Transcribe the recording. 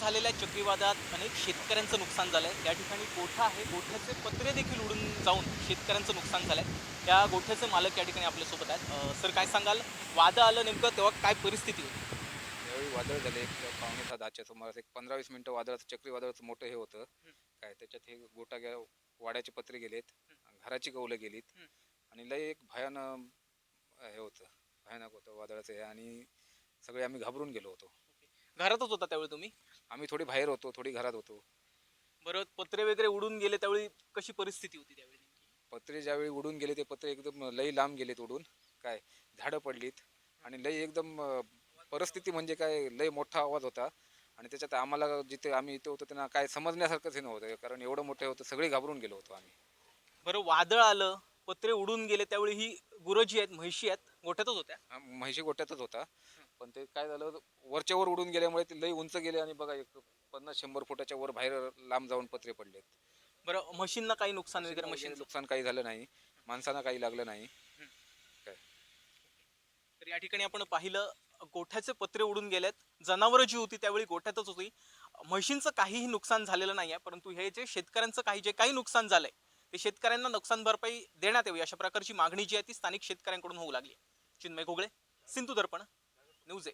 झालेल्या चक्रीवादळात अनेक शेतकऱ्यांचं नुकसान झालंय. त्या ठिकाणी गोठा आहे. गोठ्याचे पत्रे देखील उडून जाऊन शेतकऱ्यांचं नुकसान झालंय. त्या गोठ्याचे मालक या ठिकाणी आपल्यासोबत आहेत. सर काय सांगाल? वादळ आलं नेमकं तेव्हा काय परिस्थिती होती? त्यावेळी वादळ झाले. एक पावणे सहा दहाच्या सुमारास एक पंधरा वीस मिनिटं वादळाचं चक्रीवादळाचं मोठं हे होतं. काय त्याच्यात हे गोटा गे वाड्याचे पत्रे गेलेत. घराची कौलं गेलीत. आणि लय एक भयान अं, हे होतं. भयानक होतं वादळाचं हे. आणि सगळे आम्ही घाबरून गेलो होतो. घरातच होता त्यावेळी तुम्ही? आम्ही थोडी बाहेर होतो थोडी घरात होतो. बरं पत्रे वगैरे उडून गेले त्यावेळी कशी परिस्थिती होती त्यावेळी? पत्रे ज्यावेळी उडून गेले ते पत्रे एकदम लई लांब गेलेत उडून. काय झाडं पडलीत. आणि लई एकदम परिस्थिती म्हणजे काय लई मोठा आवाज होता. आणि त्याच्यात आम्हाला जिथे आम्ही इथे होतो त्यांना काय समजण्यासारखंच हे नव्हतं कारण एवढं मोठं होतं सगळे घाबरून गेलो होतो आम्ही. बरं वादळ आलं पत्रे उडून गेले त्यावेळी ही गुरं जी आहेत म्हैशी आहेत गोठ्यातच होत्या? म्हैशी गोट्यातच होता. पण ते काय झालं वरच्या वर उडून गेल्यामुळे ते लई उंच गेले आणि बघा एक पन्नास शंभर फुटाच्या वर बाहेर लांब जाऊन पत्रे पडलेत. बरं म्हशींना काही नुकसान वगैरे वगैरे मशीनचं नुकसान काही झालं नाही. माणसांना काही लागलं नाही. तर या ठिकाणी आपण पाहिलं गोठ्याचे पत्रे उडून गेलेत. जनावरं जी होती त्यावेळी गोठ्यातच होती. म्हशींचं काहीही नुकसान झालेलं नाही आहे परंतु हे जे शेतकऱ्यांचं काही जे काही नुकसान झालंय ते शेतकऱ्यांना नुकसान भरपाई देण्यात यावी अशा प्रकारची मागणी जी आहे ती स्थानिक शेतकऱ्यांकडून होऊ लागली चिन्मय घोगळे सिंधू ന്യൂസ്